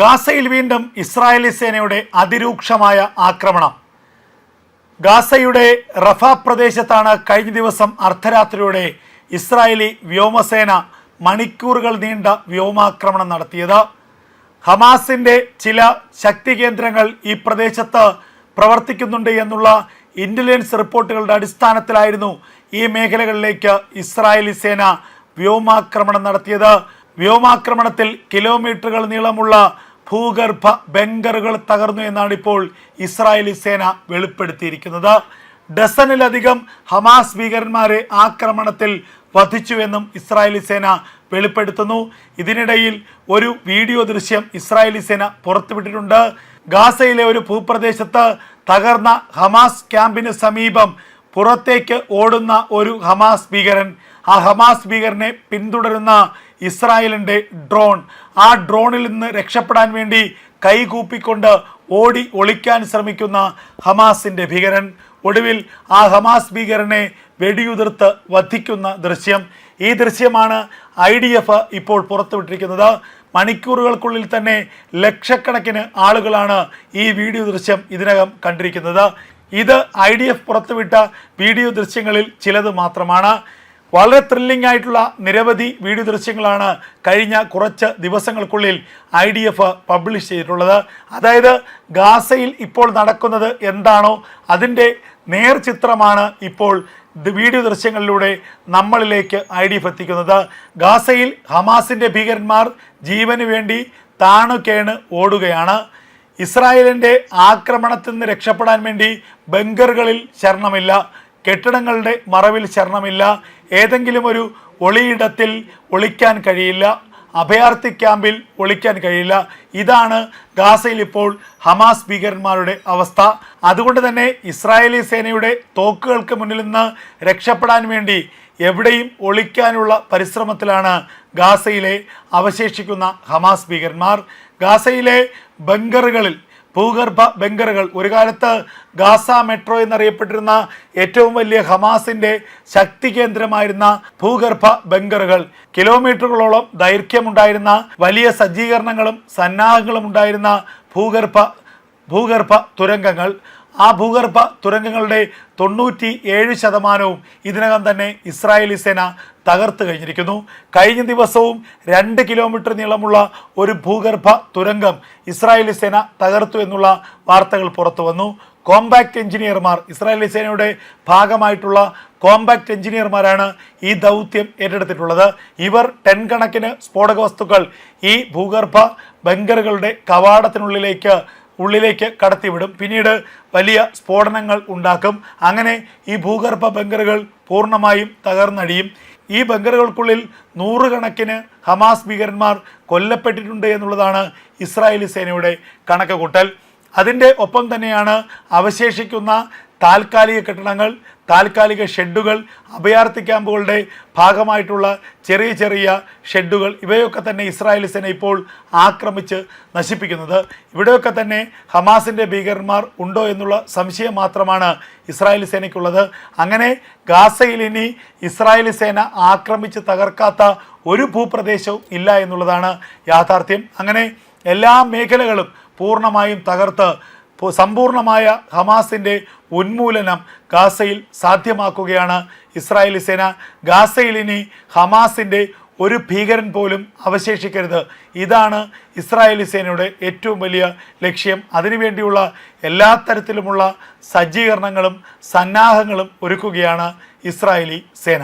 ഗാസയിൽ വീണ്ടും ഇസ്രായേലി സേനയുടെ അതിരൂക്ഷമായ ആക്രമണം. ഗാസയുടെ റഫ പ്രദേശത്താണ് കഴിഞ്ഞ ദിവസം അർദ്ധരാത്രിയോടെ ഇസ്രായേലി വ്യോമസേന മണിക്കൂറുകൾ നീണ്ട വ്യോമാക്രമണം നടത്തിയത്. ഹമാസിന്റെ ചില ശക്തി കേന്ദ്രങ്ങൾ ഈ പ്രദേശത്ത് പ്രവർത്തിക്കുന്നുണ്ട് എന്നുള്ള ഇന്റലിജൻസ് റിപ്പോർട്ടുകളുടെ അടിസ്ഥാനത്തിലായിരുന്നു ഈ മേഖലകളിലേക്ക് ഇസ്രായേലി സേന വ്യോമാക്രമണം നടത്തിയത്. വ്യോമാക്രമണത്തിൽ കിലോമീറ്ററുകൾ നീളമുള്ള ഭൂഗർഭ ബങ്കറുകൾ തകർന്നു എന്നാണ് ഇപ്പോൾ ഇസ്രായേലി സേന വെളിപ്പെടുത്തിയിരിക്കുന്നത്. ഡസനിലധികം ഹമാസ് ഭീകരന്മാരെ ആക്രമണത്തിൽ വധിച്ചുവെന്നും ഇസ്രായേലി സേന വെളിപ്പെടുത്തുന്നു. ഇതിനിടയിൽ ഒരു വീഡിയോ ദൃശ്യം ഇസ്രായേലി സേന പുറത്തുവിട്ടിട്ടുണ്ട്. ഗാസയിലെ ഒരു ഭൂപ്രദേശത്ത് തകർന്ന ഹമാസ് ക്യാമ്പിന് സമീപം പുറത്തേക്ക് ഓടുന്ന ഒരു ഹമാസ് ഭീകരൻ ആ ഹമാസ് ഭീകരനെ പിന്തുടരുന്ന ഇസ്രായേലിന്റെ ഡ്രോൺ ആ ഡ്രോണിൽ നിന്ന് രക്ഷപ്പെടാൻ വേണ്ടി കൈകൂപ്പിക്കൊണ്ട് ഓടി ഒളിക്കാൻ ശ്രമിക്കുന്ന ഹമാസിന്റെ ഭീകരൻ. ഒടുവിൽ ആ ഹമാസ് ഭീകരനെ വെടിയുതിർത്ത് വധിക്കുന്ന ദൃശ്യം. ഈ ദൃശ്യമാണ് ഐ ഡി എഫ് ഇപ്പോൾ പുറത്തുവിട്ടിരിക്കുന്നത്. മണിക്കൂറുകൾക്കുള്ളിൽ തന്നെ ലക്ഷക്കണക്കിന് ആളുകളാണ് ഈ വീഡിയോ ദൃശ്യം ഇതിനകം കണ്ടിരിക്കുന്നത്. ഇത് ഐ ഡി എഫ് പുറത്തുവിട്ട വീഡിയോ ദൃശ്യങ്ങളിൽ ചിലത് മാത്രമാണ്. വളരെ ത്രില്ലിംഗ് ആയിട്ടുള്ള നിരവധി വീഡിയോ ദൃശ്യങ്ങളാണ് കഴിഞ്ഞ കുറച്ച് ദിവസങ്ങൾക്കുള്ളിൽ ഐ ഡി എഫ് പബ്ലിഷ് ചെയ്തിട്ടുള്ളത്. അതായത് ഗാസയിൽ ഇപ്പോൾ നടക്കുന്നത് എന്താണോ അതിന്റെ നേർചിത്രമാണ് ഇപ്പോൾ വീഡിയോ ദൃശ്യങ്ങളിലൂടെ നമ്മളിലേക്ക് ഐ ഡി എഫ് എത്തിക്കുന്നത്. ഗാസയിൽ ഹമാസിന്റെ ഭീകരന്മാർ ജീവന് വേണ്ടി താണുകേണ് ഓടുകയാണ്. ഇസ്രായേലിന്റെ ആക്രമണത്തിൽ നിന്ന് രക്ഷപ്പെടാൻ വേണ്ടി ബങ്കറുകളിൽ ശരണമില്ല. കെട്ടിടങ്ങളുടെ മറവിൽ ശരണമില്ല. ഏതെങ്കിലും ഒരു ഒളിയിടത്തിൽ ഒളിക്കാൻ കഴിയില്ല. അഭയാർത്ഥി ക്യാമ്പിൽ ഒളിക്കാൻ കഴിയില്ല. ഇതാണ് ഗാസയിൽ ഇപ്പോൾ ഹമാസ് ഭീകരന്മാരുടെ അവസ്ഥ. അതുകൊണ്ട് തന്നെ ഇസ്രായേലി സേനയുടെ തോക്കുകൾക്ക് മുന്നിൽ നിന്ന് രക്ഷപ്പെടാൻ വേണ്ടി എവിടെയും ഒളിക്കാനുള്ള പരിശ്രമത്തിലാണ് ഗാസയിലെ അവശേഷിക്കുന്ന ഹമാസ് ഭീകരന്മാർ. ഗാസയിലെ ബങ്കറുകളിൽ ഭൂഗർഭ ബങ്കറുകൾ ഒരു കാലത്ത് ഗാസ മെട്രോ എന്നറിയപ്പെട്ടിരുന്ന ഏറ്റവും വലിയ ഹമാസിന്റെ ശക്തി കേന്ദ്രമായിരുന്ന ഭൂഗർഭ ബങ്കറുകൾ കിലോമീറ്ററുകളോളം ദൈർഘ്യമുണ്ടായിരുന്ന വലിയ സജ്ജീകരണങ്ങളും സന്നാഹങ്ങളും ഉണ്ടായിരുന്ന ഭൂഗർഭ ഭൂഗർഭ തുരങ്കങ്ങൾ. ആ ഭൂഗർഭ തുരങ്കങ്ങളുടെ തൊണ്ണൂറ്റി ഏഴ് ശതമാനവും ഇതിനകം തന്നെ ഇസ്രായേലി സേന തകർത്ത് കഴിഞ്ഞിരിക്കുന്നു. കഴിഞ്ഞ ദിവസവും രണ്ട് കിലോമീറ്റർ നീളമുള്ള ഒരു ഭൂഗർഭ തുരങ്കം ഇസ്രായേലി സേന തകർത്തു എന്നുള്ള വാർത്തകൾ പുറത്തു വന്നു. കോമ്പാക്ട് എഞ്ചിനീയർമാർ ഇസ്രായേലി സേനയുടെ ഭാഗമായിട്ടുള്ള കോമ്പാക്ട് എഞ്ചിനീയർമാരാണ് ഈ ദൗത്യം ഏറ്റെടുത്തിട്ടുള്ളത്. ഇവർ ടെൻ കണക്കിന് സ്ഫോടക വസ്തുക്കൾ ഈ ഭൂഗർഭ ബങ്കറുകളുടെ കവാടത്തിനുള്ളിലേക്ക് ഉള്ളിലേക്ക് കടത്തിവിടും. പിന്നീട് വലിയ സ്ഫോടനങ്ങൾ ഉണ്ടാക്കും. അങ്ങനെ ഈ ഭൂഗർഭ ബങ്കറുകൾ പൂർണമായും തകർന്നടിയും. ഈ ബങ്കറുകൾക്കുള്ളിൽ നൂറുകണക്കിന് ഹമാസ് ഭീകരന്മാർ കൊല്ലപ്പെട്ടിട്ടുണ്ട് എന്നുള്ളതാണ് ഇസ്രായേലി സേനയുടെ കണക്ക് കൂട്ടൽ അതിന്റെ ഒപ്പം തന്നെയാണ് അവശേഷിക്കുന്ന താൽക്കാലിക കെട്ടിടങ്ങൾ താൽക്കാലിക ഷെഡുകൾ അഭയാർത്ഥി ക്യാമ്പുകളുടെ ഭാഗമായിട്ടുള്ള ചെറിയ ചെറിയ ഷെഡുകൾ ഇവയൊക്കെ തന്നെ ഇസ്രായേൽ സേന ഇപ്പോൾ ആക്രമിച്ച് നശിപ്പിക്കുന്നത്. ഇവിടെയൊക്കെ തന്നെ ഹമാസിന്റെ ഭീകരന്മാർ ഉണ്ടോ എന്നുള്ള സംശയം മാത്രമാണ് ഇസ്രായേൽ സേനയ്ക്കുള്ളത്. അങ്ങനെ ഗാസയിൽ ഇനി ഇസ്രായേൽ സേന ആക്രമിച്ച് തകർക്കാത്ത ഒരു ഭൂപ്രദേശവും ഇല്ല എന്നുള്ളതാണ് യാഥാർത്ഥ്യം. അങ്ങനെ എല്ലാ മേഖലകളും പൂർണമായും തകർത്ത് സമ്പൂർണമായ ഹമാസിന്റെ ഉന്മൂലനം ഗാസയിൽ സാധ്യമാക്കുകയാണ്. ഇസ്രായേലി സേന ഗാസയിൽ ഇനി ഹമാസിന്റെ ഒരു ഭീകരൻ പോലും അവശേഷിക്കരുത്. ഇതാണ് ഇസ്രായേലി സേനയുടെ ഏറ്റവും വലിയ ലക്ഷ്യം. അതിനുവേണ്ടിയുള്ള എല്ലാ തരത്തിലുമുള്ള സജ്ജീകരണങ്ങളും സന്നാഹങ്ങളും ഒരുക്കുകയാണ് ഇസ്രായേലി സേന.